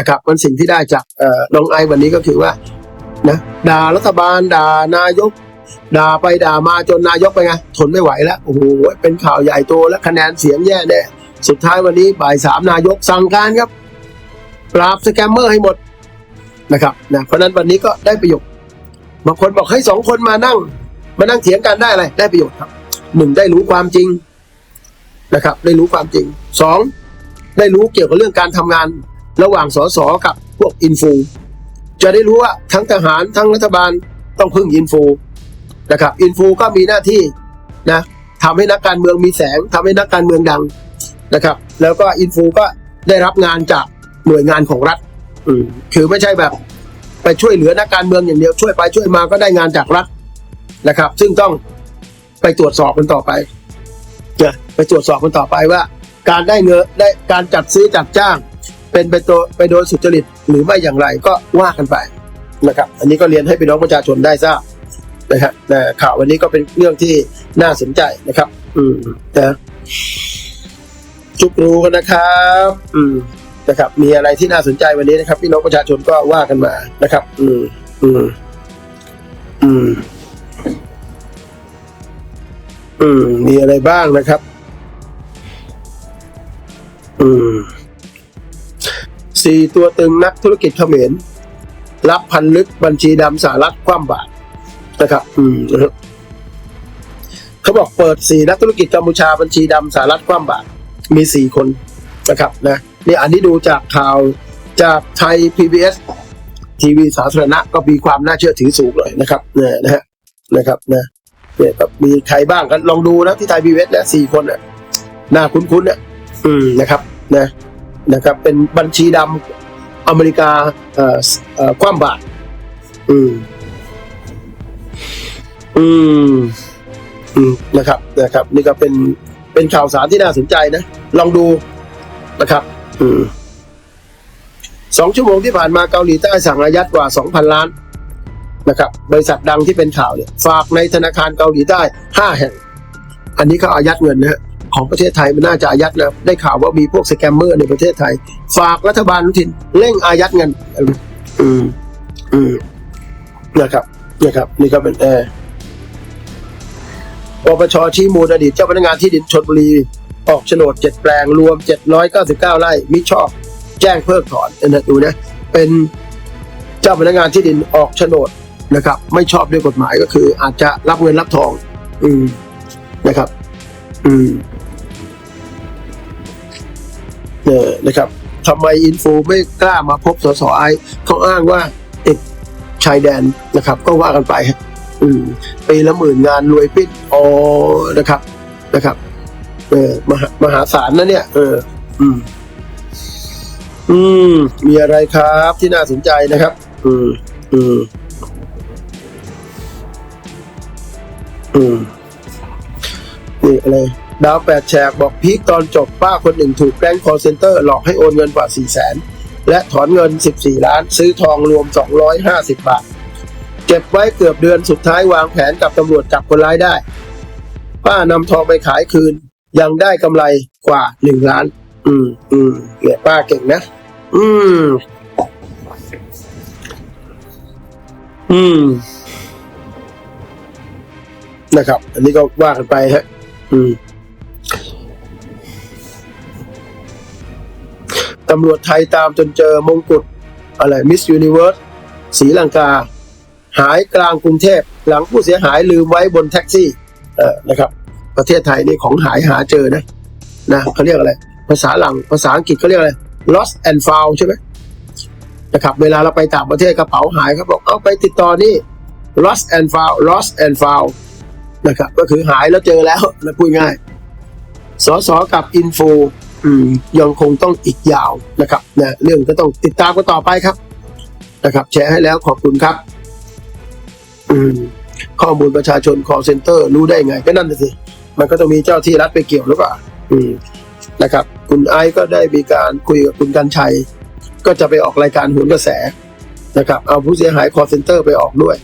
นะครับมันสิ่งที่ได้จากเอ่อน้องไอวันนี้ก็คือว่านะด่ารัฐบาลด่านายก ด่าไปด่ามาจนนายกไปไงทนไม่ไหวแล้วโอ้โหเป็นข่าวใหญ่โตและคะแนนเสียงแย่แน่สุดท้ายวันนี้บ่ายสามนายกสั่งการครับ ปราบสแกมเมอร์ให้หมดนะครับนะเพราะนั้นวันนี้ก็ได้ประโยชน์บางคนบอกให้สองคนมานั่ง มานั่งเถียงกันได้อะไรได้ประโยชน์ครับหนึ่งได้รู้ความจริงนะครับ ได้รู้ความจริงสองได้รู้เกี่ยวกับเรื่องการทำงาน ระหว่างสสกับพวกอินฟูจะได้รู้ว่าทั้งทหารทั้งรัฐบาลต้องพึ่งอินฟูนะครับอินฟูก็มีหน้าที่นะทำให้นักการเมืองมีแสงทำให้นักการเมืองดังนะครับ แล้วก็อินฟูก็ได้รับงานจากหน่วยงานของรัฐคือไม่ใช่แบบไปช่วยเหลือนักการเมืองอย่างเดียวช่วยไปช่วยมาก็ได้งานจากรัฐนะครับ ซึ่งต้องไปตรวจสอบกันต่อไปนะไปตรวจสอบกันต่อไปว่า การได้เงินได้การจัดซื้อจัดจ้าง เป็นไปตัวไปโดยสุจริตหรือไม่อย่างไรก็ว่ากันไปนะครับ อันนี้ก็เรียนให้พี่น้องประชาชนได้ทราบนะฮะนะข่าววันนี้ก็เป็นเรื่องที่น่าสนใจนะครับ อืมนะจุกรู้กันนะครับ อืมนะครับ มีอะไรที่น่าสนใจวันนี้นะครับ พี่น้องประชาชนก็ว่ากันมานะครับ อืมอืมอืมอืมมีอะไรบ้างนะครับ อืม สี่ตัวตึงนักธุรกิจเขมรรับพันลึกบัญชีดำสหรัฐคว่ำบาตรนะครับอืมเขาบอกเปิดสี่นักธุรกิจกัมพูชาบัญชีดำสหรัฐคว่ำบาตรมีสี่คนนะครับนะนี่อันนี้ดูจากข่าวจากไทย PBS ทีวีสาธารณะก็มีความน่าเชื่อถือสูงเลยนะครับเนี่ยนะฮะนะครับนะเนี่ยแบบมีใครบ้างกันลองดูนะที่ไทย PBS นะสี่คนน่ะน่าคุ้นๆเนี่ยอืมนะครับนะ นะครับ เป็นบัญชีดำอเมริกาคว่ำบาตรอืม อืมอืมนะครับ นะครับ นี่ก็เป็นเป็นข่าวสารที่น่าสนใจนะ ลองดูนะครับ อืมสองชั่วโมงที่ผ่านมาเกาหลีใต้สั่งอายัดกว่าสองพันล้านนะครับบริษัทดังที่เป็นข่าวเนี่ยฝากในธนาคารเกาหลีใต้ห้าแห่ง อันนี้เขาอายัดเงินนะฮะ ของประเทศไทยมันน่าจะอายัดนะได้ข่าวว่ามีพวกสแกมเมอร์ในประเทศไทย ฝากรัฐบาลอนุทินเร่งอายัดเงินอืมอืมนะครับนะครับ นี่ก็เป็นแอร์ปปชชี้มูลอดีตเจ้าพนักงานที่ดินชนบุรี ออกโฉนดเจ็ดแปลงรวม 799 ไร่มิชอบ แจ้งเพิกถอนอ็นะดูนะเป็นเจ้าพนักงานที่ดินออกโฉนดนะครับ ไม่ชอบด้วยกฎหมายก็คือ อาจจะรับเงินรับทอง อืมนะครับ อืม เนี่ยนะครับทำไมอินฟูไม่กล้ามาพบสสไอเขาอ้างว่าติดชายแดนนะครับ ก็ว่ากันไปอืมปีละหมื่นงานรวยปิ้นอ๋อนะครับนะครับ เออมหามหาศาลนะเนี่ย เออ อืม อืม มีอะไรครับที่น่าสนใจนะครับ อืมอืมอืมนี่อะไร ดาวแปดแฉกบอกพีคตอนจบป้าคนหนึ่งถูกแก๊งคอร์เซนเตอร์หลอกให้โอนเงินกว่าสี่แสนและถอนเงินสิบสี่ล้าน ซื้อทองรวมสองร้อยห้าสิบบาท เก็บไว้เกือบเดือนสุดท้ายวางแผนกับตำรวจจับคนร้ายได้ ป้านำทองไปขายคืน ยังได้กำไรกว่าหนึ่งล้าน อืมอืมเนี่ยป้าเก่งนะ อืม อืม นะครับ อันนี้ก็ว่ากันไปฮะ อืม ตำรวจไทยตามจนเจอมงกุฎอะไรมิสยูนิเวิร์สศรีลังกา หายกลางกรุงเทพ หลังผู้เสียหายลืมไว้บนแท็กซี่เออนะครับ ประเทศไทยนี่ของหายหาเจอนะนะเขาเรียกอะไร ภาษาหลังภาษาอังกฤษเขาเรียกอะไร lost and found ใช่ไหมนะครับเวลาเราไปต่างประเทศกระเป๋าหายเขาบอกเอาไปติดต่อนี่ lost and found lost and found นะครับก็คือหายแล้วเจอแล้วนะพูดง่ายสอสอกับอินฟู ยังคงต้องอีกยาวนะครับนะเรื่องก็ต้องติดตามกันต่อไปครับนะครับ แชร์ให้แล้วขอบคุณครับ อืมข้อมูลประชาชน call center รู้ได้ไง ก็นั่นสิ มันก็ต้องมีเจ้าที่รัฐไปเกี่ยวหรือเปล่า อืมนะครับ คุณไอซ์ก็ได้มีการคุยกับคุณกันชัย ก็จะไปออกรายการหุนกระแสนะครับ เอาผู้เสียหาย call center ไปออกด้วย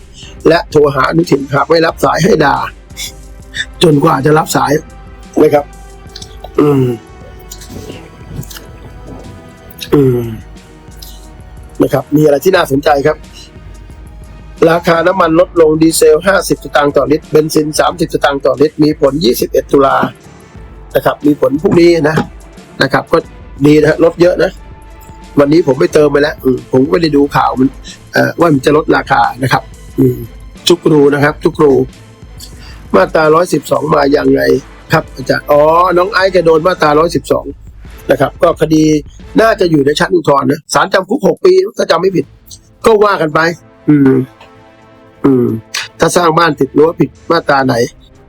และโทรหาอนุทินหากไม่รับสายให้ด่า จนกว่าจะรับสายนะครับ อืม อืมนะครับ มีอะไรที่น่าสนใจครับ ราคาน้ำมันลดลงดีเซล 50 สตางค์ต่อลิตรเบนซิน 30 สตางค์ต่อลิตร มีผล 21 ตุลานะครับ มีผลพรุ่งนี้นะ นะครับ ก็ดีนะลดเยอะนะ วันนี้ผมไปเติมไปแล้วผมไม่ได้ดูข่าวมันว่ามันจะลดราคานะครับ อืมจุกรูนะครับ จุกรู มาตรา 112 มาอย่างไงครับอาจารย์อ๋อ น้องไอซ์แกโดนมาตรา 112 นะครับ ก็คดีน่าจะอยู่ในชั้นอุทธรณ์นะศาลจำคุก6ปีถ้าจำไม่ผิด ก็ว่ากันไป อืม อืม ถ้าสร้างบ้านติดรั้วผิดมาตราไหน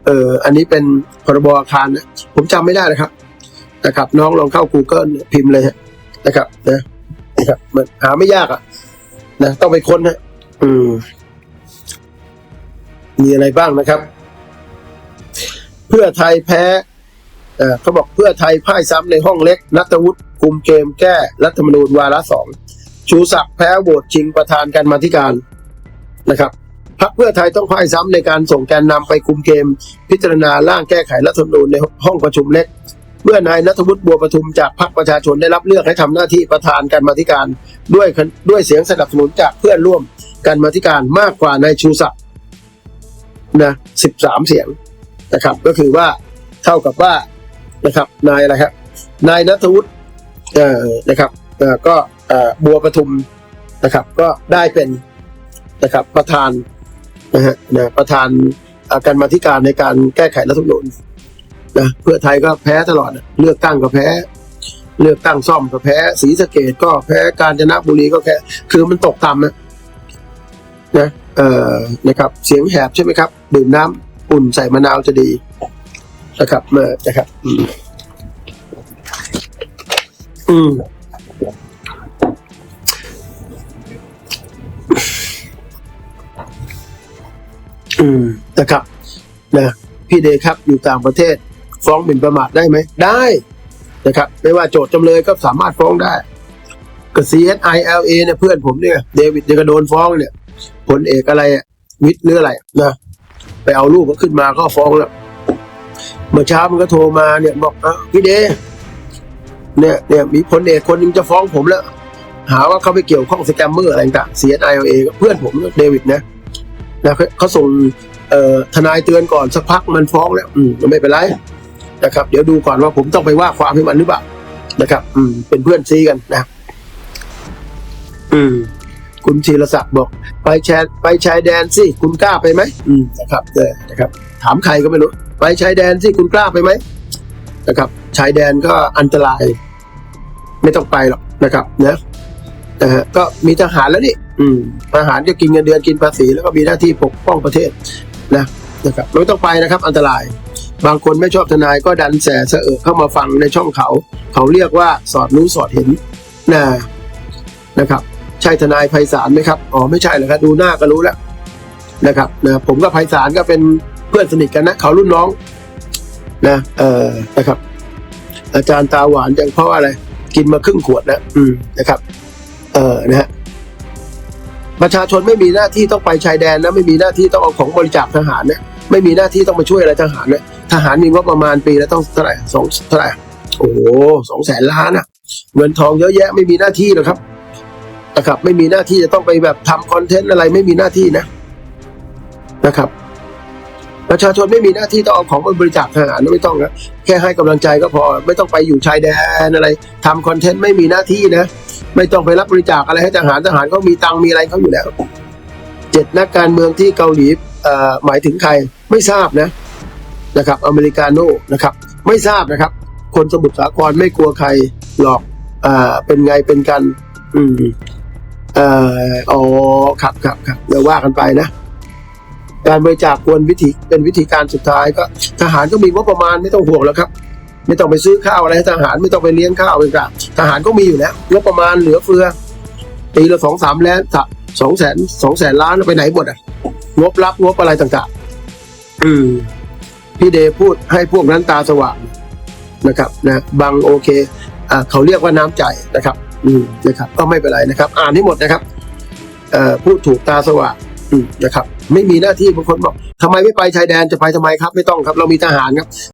เออ อันนี้เป็นพรบอาคารนะผมจำไม่ได้นะครับ นะครับ น้องลองเข้า Google เนี่ยพิมพ์เลยฮะนะครับนะนะครับมันหาไม่ยากอะนะต้องไปค้นนะอืม มีอะไรบ้างนะครับ เพื่อไทยแพ้ เขาบอกเพื่อไทยพ่ายซ้ำในห้องเล็กนัตวุฒิคุมเกมแก้รัฐธรรมนูญวาระสองชูศักดิ์แพ้โหวตชิงประธานกันมาธิการนะครับพรรคเพื่อไทยต้องพ่ายซ้ำในการส่งแกนนำไปคุมเกม พิจารณาร่างแก้ไขรัฐธรรมนูญในห้องประชุมเล็ก เมื่อนายนัทวุฒิบัวประทุมจากพรรคประชาชนได้รับเลือกให้ทำหน้าที่ประธานกันมาธิการ ด้วยด้วยเสียงสนับสนุนจากเพื่อนร่วมกันมาธิการมากกว่านายชูศักดิ์นะสิบสามเสียงนะครับ ก็คือว่าเท่ากับว่า นะครับ นายอะไรครับนายนัทวุฒินะครับก็บัวประทุมนะครับ ก็ได้เป็นนะครับประธานนะฮะประธานการมาธิการในการแก้ไขรัฐธรรมนูญนะเพื่อไทยก็แพ้ตลอดเลือกตั้งก็แพ้ เลือกตั้งซ่อมก็แพ้ศรีสะเกดก็แพ้กาญจนบุรีก็แพ้คือมันตกต่ำนะนะเอ่อนะครับ เสียงแหบใช่ไหมครับ ดื่มน้ำอุ่นใส่มะนาวจะดี นะครับมานะครับ อืมอืมนะครับนะพี่เดชครับอยู่ต่างประเทศ ฟ้องหมิ่นประมาทได้ไหมได้นะครับ ไม่ว่าโจทย์จำเลยก็สามารถฟ้องได้กับ CSI LA เนี่ยเพื่อนผมเนี่ยเดวิดเนี่ยก็โดนฟ้องเนี่ยผลเอกอะไรอะวิทย์หรืออะไรนะไปเอารูปเขาขึ้นมาก็ฟ้องแล้ว มื่อเช้ามันก็โทรมาเนี่ยบอกอะพี่เดเนี่ยเนี่ยมีพลเอกคนนึงจะฟ้องผมแล้ว หาว่าเขาไปเกี่ยวข้องสแกมเมอร์อะไรต่าง CSI LA เอเพื่อนผมเดวิดนะนะเขาส่งทนายเตือนก่อนสักพักมันฟ้องแล้วอืมไม่เป็นไรนะครับ เดี๋ยวดูก่อนว่าผมต้องไปว่าความให้มันหรือเปล่านะครับ อืม เป็นเพื่อนซีกันนะ อืม คุณธีรศักดิ์บอก ไปแชร์ไปชายแดนสิคุณกล้าไปไหมอืมนะครับเออนะครับ ถามใครก็ไม่รู้ ไปชายแดนสิคุณกล้าไปไหมนะครับชายแดนก็อันตราย ไม่ต้องไปหรอกนะครับนะนะฮะก็มีทหารแล้วนี่ อืมทหารก็กินเงินเดือนกินภาษีแล้วก็มีหน้าที่ปกป้องประเทศนะนะครับไม่ต้องไปนะครับ อันตราย บางคนไม่ชอบทนายก็ดันแสเสออเข้ามาฟังในช่องเขา เขาเรียกว่าสอดรู้สอดเห็นนะนะครับ ใช่ทนายไพศาลไหมครับอ๋อไม่ใช่หรอกครับดูหน้าก็รู้แล้วนะครับนะผมกับไพศาลก็เป็น เพื่อนสนิทกันนะเขารุ่นน้อง นะเออนะครับ อาจารย์ตาหวานจังเพราะว่าอะไร กินมาครึ่งขวดนะอืมนะครับ เออนะฮะประชาชนไม่มีหน้าที่ต้องไปชายแดนนะไม่มีหน้าที่ต้องเอาของบริจาคทหารนะไม่มีหน้าที่ต้องมาช่วยอะไรทหารนะทหารมีงบประมาณปีละต้องเท่าไหร่สองเท่าไหร่โอ้สองแสนล้านอะเงินทองเยอะแยะไม่มีหน้าที่หรอกครับนะครับ ไม่มีหน้าที่จะต้องไปแบบทำคอนเทนต์อะไรไม่มีหน้าที่นะนะครับ ประชาชนไม่มีหน้าที่ต้องเอาของไปบริจาคทหารไม่ต้องนะแค่ให้กำลังใจก็พอไม่ต้องไปอยู่ชายแดนอะไรทำคอนเทนต์ไม่มีหน้าที่นะ ไม่ต้องไปรับบริจาคอะไรให้ทหารทหารเขามีตังมีอะไรเขาอยู่แล้วเจ็ดนักการเมืองที่เกาหลีอ่อหมายถึงใครไม่ทราบนะนะครับ อเมริกาโน่นะครับ ไม่ทราบนะครับ คนสมุทรสาครไม่กลัวใครหรอกอ่าเป็นไงเป็นกัน อืมเอ่ออ๋อครับครับครับเดี๋ยวว่ากันไปนะ การบริจาคควรวิธีเป็นวิธีการสุดท้ายก็ ทหารก็มีงบประมาณไม่ต้องห่วงแล้วครับ ไม่ต้องไปซื้อข้าวอะไรให้ทหารไม่ต้องไปเลี้ยงข้าวอะไรต่างทหารก็มีอยู่แล้วงบประมาณเหลือเฟือปีละสองสามล้นสองแสนสองแสนล้านไปไหนหมดอะงบรับงบอะไรต่างๆ อืมพี่เดพูดให้พวกนั้นตาสว่างนะครับนะบางโอเคอ่าเขาเรียกว่าน้ำใจนะครับ อืมนะครับ ก็ไม่เป็นไรนะครับ อ่านให้หมดนะครับเอ่อพูดถูกตาสว่างอืมนะครับ ไม่มีหน้าที่บางคนบอกทำไมไม่ไปชายแดนจะไปทำไมครับ ไม่ต้องครับ เรามีทหารครับ